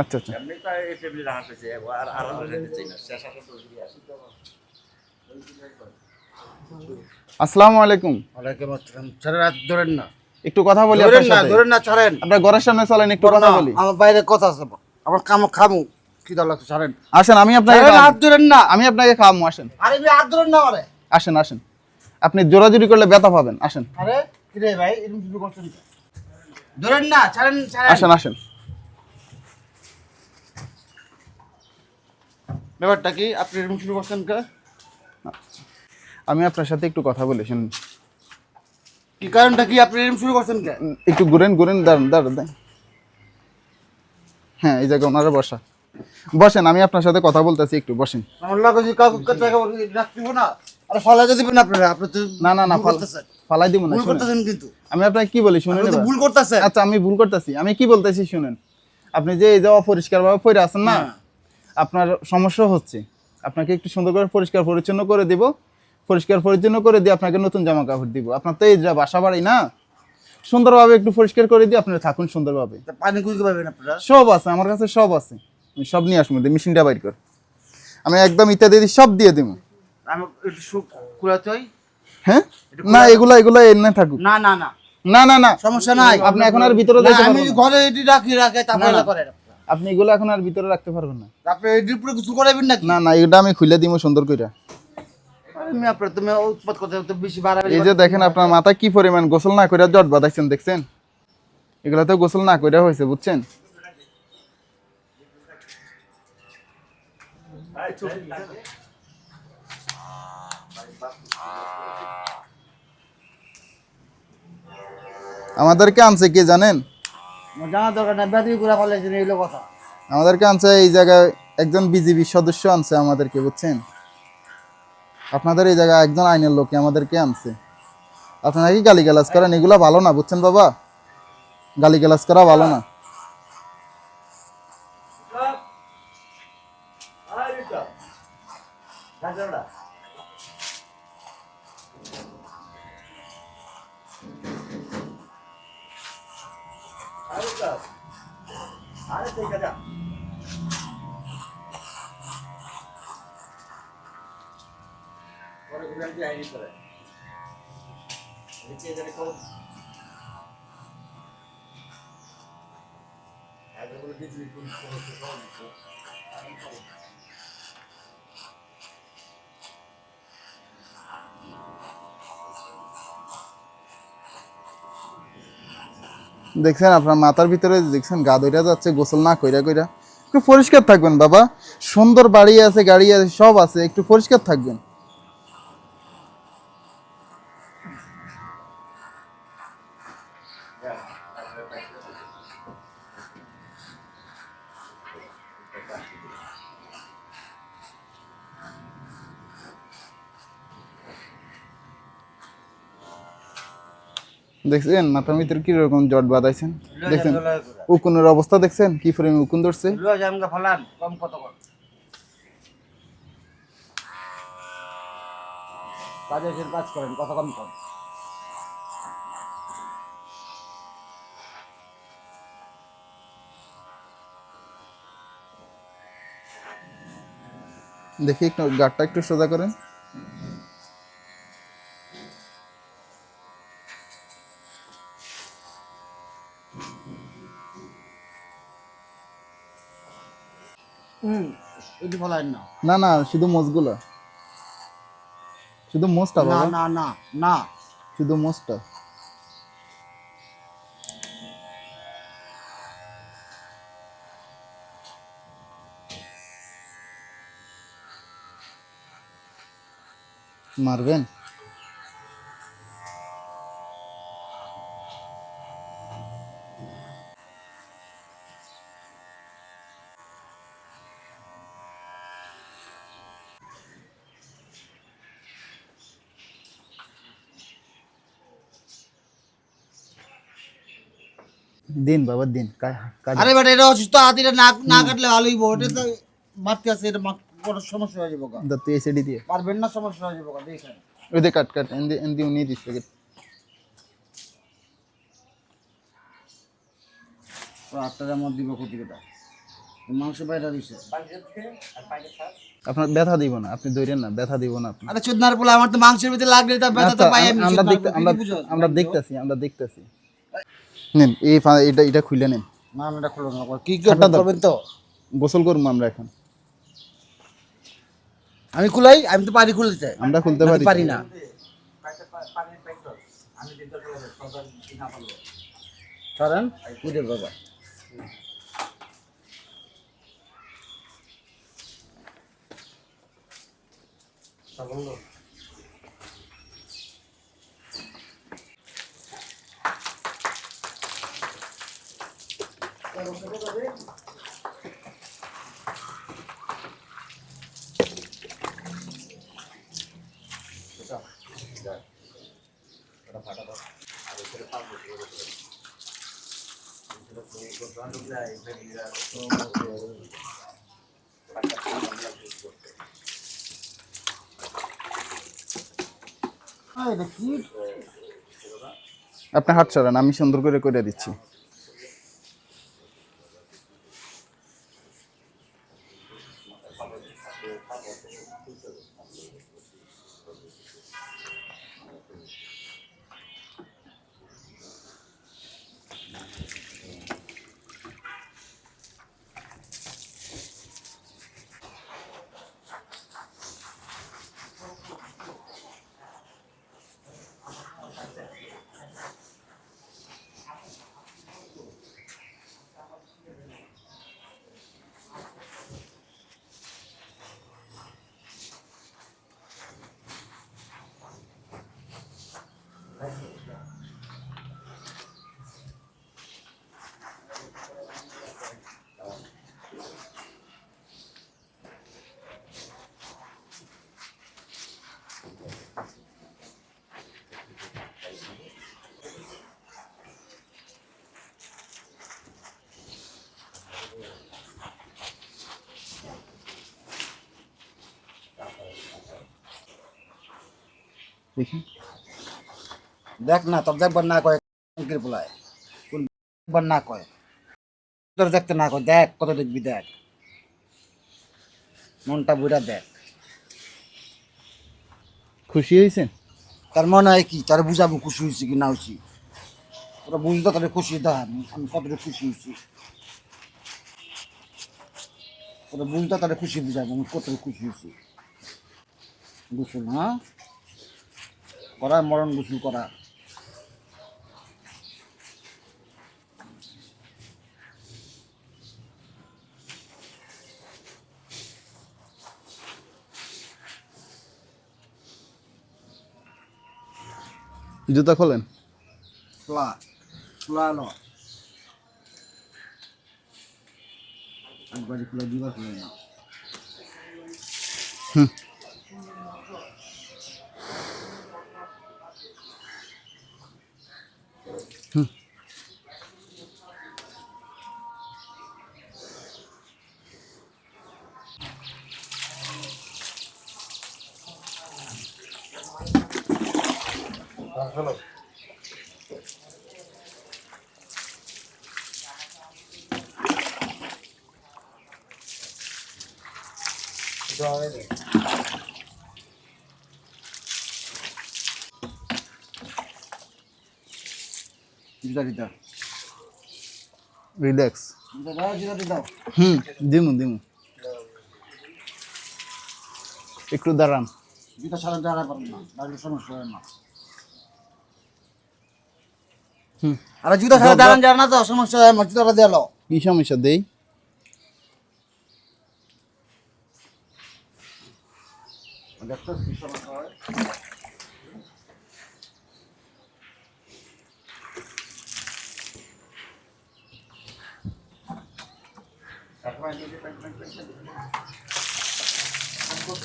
আচ্ছা আচ্ছা। এমনি তো এই ফ্যামিলি রাখা হয়েছে আর আর আমরা যেতে চাই না। শেষ আসা তো দিয়ে আসি আসসালামু আলাইকুম। ওয়ালাইকুম আসসালাম। ছাড়েন হাত ধরেন না। একটু কথা বলি ধরেন না ধরেন না ছাড়েন। আপনার ঘরের সামনে চলেন একটু কথা বলি। আমার বাইরে কথা আছে। আমার কাম খামু। কি দল লাগছে ছাড়েন। আসেন আমি আপনাকে হাত ধরেন না। আমি আপনাকে খাওয়াবো আসেন। আরে ভাই হাত ধরেন না আরে আসেন আসেন। আপনি জোরাজুরি করলে ব্যথা পাবেন আসেন। আরে কি রে ভাই এরকম শুরু করছেন ধরেন না ছাড়েন ছাড়েন। আসেন আসেন। ব্যাপারটা কি? আপনি এরকম শুরু করছেন কে? আমি আপনার সাথে একটু কথা বলি শুনুন। কি কারণটা কি? আপনি এরকম শুরু করছেন কে? একটু ঘুরেন ঘুরেন দাঁড়ান দাঁড়ান। হ্যাঁ এই জায়গায় ওনারা বসা। বসেন আমি আপনার সাথে কথা বলতেছি একটু বসেন। আমার লাগে যে কাউকে টাকা রাখতেব না। আরে ফলা দিবেন আপনারা আপনি তো না না না ভুল ফালাই দিব না ভুল করতেছেন কিন্তু। আমি আপনাকে কি বলি শুনেন আপনি ভুল করতেছেন। আচ্ছা আমি ভুল করতেছি আমি কি বলতেছি শুনেন। আপনি যে এই যে অপরিষ্কার ভাবে পড়ে আছেন না হ্যাঁ। আপনার সমস্যা হচ্ছে। আপনাকে একটু সুন্দর করে পরিষ্কার পরিচ্ছন্ন করে দিব। পরিষ্কার পরিচ্ছন্ন করে দিয়ে আপনাকে নতুন জামা কাপড় দিব। আপনার তো এই যা বাসা বাড়ি না? সুন্দরভাবে একটু পরিষ্কার করে দিয়ে আপনি থাকুন সুন্দরভাবে। পানি কুইকে পাবেন আপনারা? সব আছে আমার কাছে সব আছে। আমি সব নিয়ে আসব মেশিনটা বাইর কর। আমি একদম ইত্যাদি সব দিয়ে দিব। আমি একটু সুখ কুড়াতে হ্যাঁ। না এগুলা এগুলা এনে থাকুক। না না না। না না না। সমস্যা নাই। আপনি এখন আর ভিতরে আমি। ঘরে এটি রাখি রাখে তারপরে। করেন আপনারা। আপনি এগুলো এখন আর ভিতরে রাখতে পারবেন না। আপনি এটির উপরে কিছু করাবেন নাকি? না না এটা আমি খুলে দিব সুন্দর কইরা। আরে আমি আপনার তুমি উৎপাত করতে তো বেশি বাড়াবে এই যে দেখেন আপনার মাথা কি পরিমাণ গোসল না করে জট বাঁধাইছেন দেখছেন? এগুলো তো গোসল না করে হয়েছে বুঝছেন? আমাদেরকে আনছে কে জানেন? জানা দরকার না ব্যাটারি কথা। আমাদেরকে আনছে এই জায়গায় একজন বিজিবি সদস্য আনছে আমাদেরকে বুঝছেন? আপনাদের এই জায়গায় একজন আইনের লোকে আমাদেরকে আনছে। আপনারা কি গালি গালাজ করেন? এগুলো ভালো না বুঝছেন বাবা? গালি গালাজ করা ভালো না। আরে ঠিক আছে পরে ঘুরে আইনি করে। এদিকে এখানে কর আগে বলে বিজলি কোন সমস্যা দেখছেন, আপনার মাথার ভিতরে দেখছেন, গা দইটা যাচ্ছে, গোসল না কইরা কইরা। একটু পরিষ্কার থাকবেন, বাবা। সুন্দর বাড়ি আছে, গাড়ি আছে, সব আছে, একটু পরিষ্কার থাকবেন। দেখছেন? মাথার ভিতরে কি রকম জট বাঁধাইছেন? দেখছেন? উকুনের অবস্থা দেখছেন? কি পরিমাণ উকুন ধরছে? কাজে কাজ করেন কত কম কম দেখি একটু গাটটা একটু সোজা করেন। না না না শুধু মোজগুলো। শুধু মোজটা না না না না। শুধু মোজটা। মারবেন? দিন বাবা দিন। আরে বেটা এটা অসুস্থ হাত এটা না না কাটলে ভালোই বউ এটা তো মারতে আছে এটা বড় সমস্যা হয়ে যাব। দা তুই এসে দিয়ে। পারবেন না সমস্যা হয়ে যাব দেখেন। ওই দে কাট কাট এন্দি এন্দি উনি দিচ্ছে তো আটটার আমার দিব কোটি কেটা মাংস বাইরে দিছে। আপনার ব্যথা দিব না আপনি দৌড়েন না ব্যথা দিব না আপনি আরে চোদনার বলে আমার তো মাংসের ভিতরে লাগলে ব্যথা তো আচ্ছা, পাই আমি আমরা দেখতে আমরা আমরা দেখতেছি আমরা দেখতেছি। নেন এই এটা এটা খুলে নেন। না আমি এটা খুলো না কি খাটটা করবেন তো? গোসল করব আমরা এখন। আমি খুলাই আমি তো পারি খুলতে আমরা খুলতে পারি। পারি না? কারণ উঠে বাবা এটা কি আপনি হাত আমি সুন্দর করে করে দিচ্ছি। দেখি। দেখ না তোর দেখবার না কয় অঙ্কের পোলায়? কোন দেখবার না কয়? তোর দেখতে না কয় দেখ কত দেখবি দেখ। মনটা বুড়া দেখ। খুশি হয়েছেন তার মনে হয় কি তার বুঝাবো খুশি হয়েছি কি না হয়েছি ওরা বুঝতো তাহলে খুশি দেখ আমি আমি কতটা খুশি হয়েছি ওরা বুঝতো তাহলে খুশি বুঝাবো আমি কতটা খুশি হয়েছি গোসল হ্যাঁ করা মরণ গোসল করা। জুতা খোলেন? খোলা খোলা এলো একবারে খোলা দিবা খোলা না হুম। রিল্যাক্স হুম দিমু দিমু। একটু দাঁড়ান। জুতা ছাড়া দাঁড়া পারব না দাঁড়িয়ে সমস্যা হয় না। হুম। আরে জুতা ছাড়া দাঁড়ান যায় না তো সমস্যা হয় জুতাটা দিয়ে লো কি সমস্যা দেই? Understand Sisha Masala? That's why I did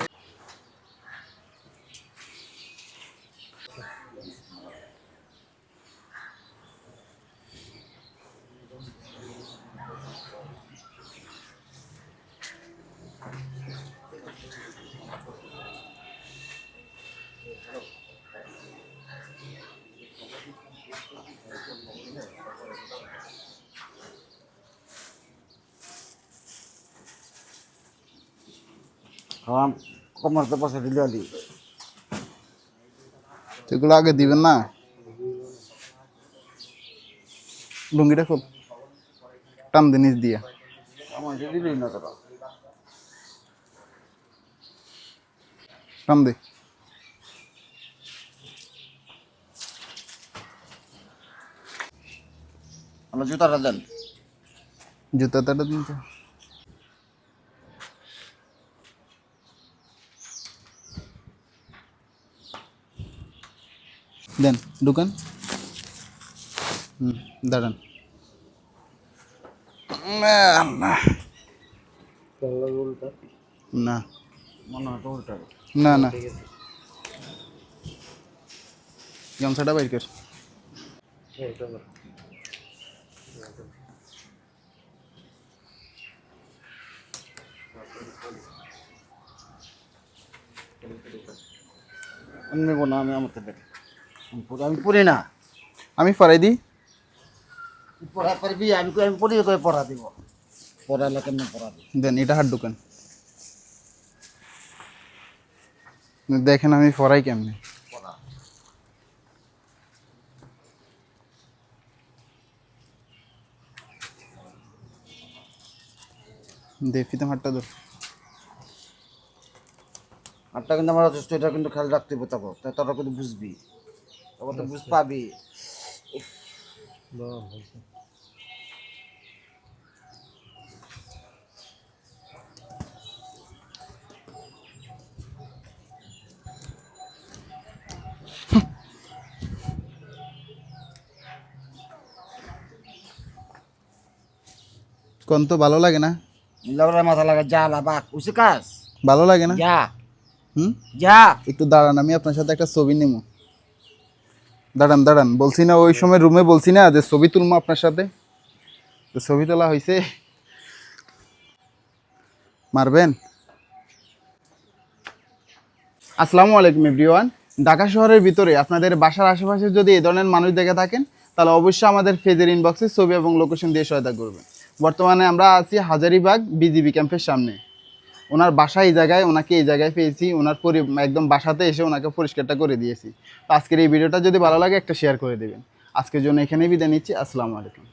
it. হ্যাঁ কমার তো পয়সা দিলে আলি সেগুলো আগে দিবেন না? লুঙ্গিটা খুব টান দিনিস দিয়া। আমার দিলেই না তোরা। টান দে। আমার জুতাটা দেন। জুতা তাটা দিন তো। দেন ঢুকান। হুম দাঁড়ান। না না। না। গামছাটা বাইর কর। আমি না আমি আমার থেকে। আমি পড়ি না। আমি পরাই দিই। পড়া পারবি আমি কই আমি পড়ি করে পড়া দিব। পড়ালে কেমন পড়া দিব? দেন এটা হাত ঢুকান। দেখেন আমি পড়াই কেমনে। পড়া। দেখি তো হাতটা ধর। আটটা কিন্তু আমার যথেষ্ট এটা কিন্তু খেয়াল রাখতে হবে তাই তোরা কিন্তু বুঝবি। তখন তো বুঝ পাবি কোন তো ভালো লাগে না? মিলাবরা মাথা লাগা যা লাবাক উসে কাজ ভালো লাগে না? যা। হুম? যা। একটু দাঁড়ান আমি আপনার সাথে একটা ছবি নেব। দাঁড়ান দাঁড়ান, বলছি না, ওই সময় রুমে বলছি না যে ছবি তুলবো আপনার সাথে? তো ছবি তোলা হয়েছে। মারবেন? আসসালামু আলাইকুম এভরিওয়ান ঢাকা শহরের ভিতরে আপনাদের বাসার আশেপাশে যদি এই ধরনের মানুষ দেখে থাকেন, তাহলে অবশ্যই আমাদের ফেজের ইনবক্সে ছবি এবং লোকেশন দিয়ে সহায়তা করবেন। বর্তমানে আমরা আছি হাজারিবাগ বিজিবি ক্যাম্পের সামনে। ওনার বাসা এই জায়গায়, ওনাকে এই জায়গায় পেয়েছি, ওনার পরি, একদম বাসাতে এসে ওনাকে পরিষ্কারটা করে দিয়েছি। তো আজকের এই ভিডিওটা যদি ভালো লাগে একটা শেয়ার করে দেবেন। আজকের জন্য এখানেই বিদায় নিচ্ছি, আসসালামু আলাইকুম।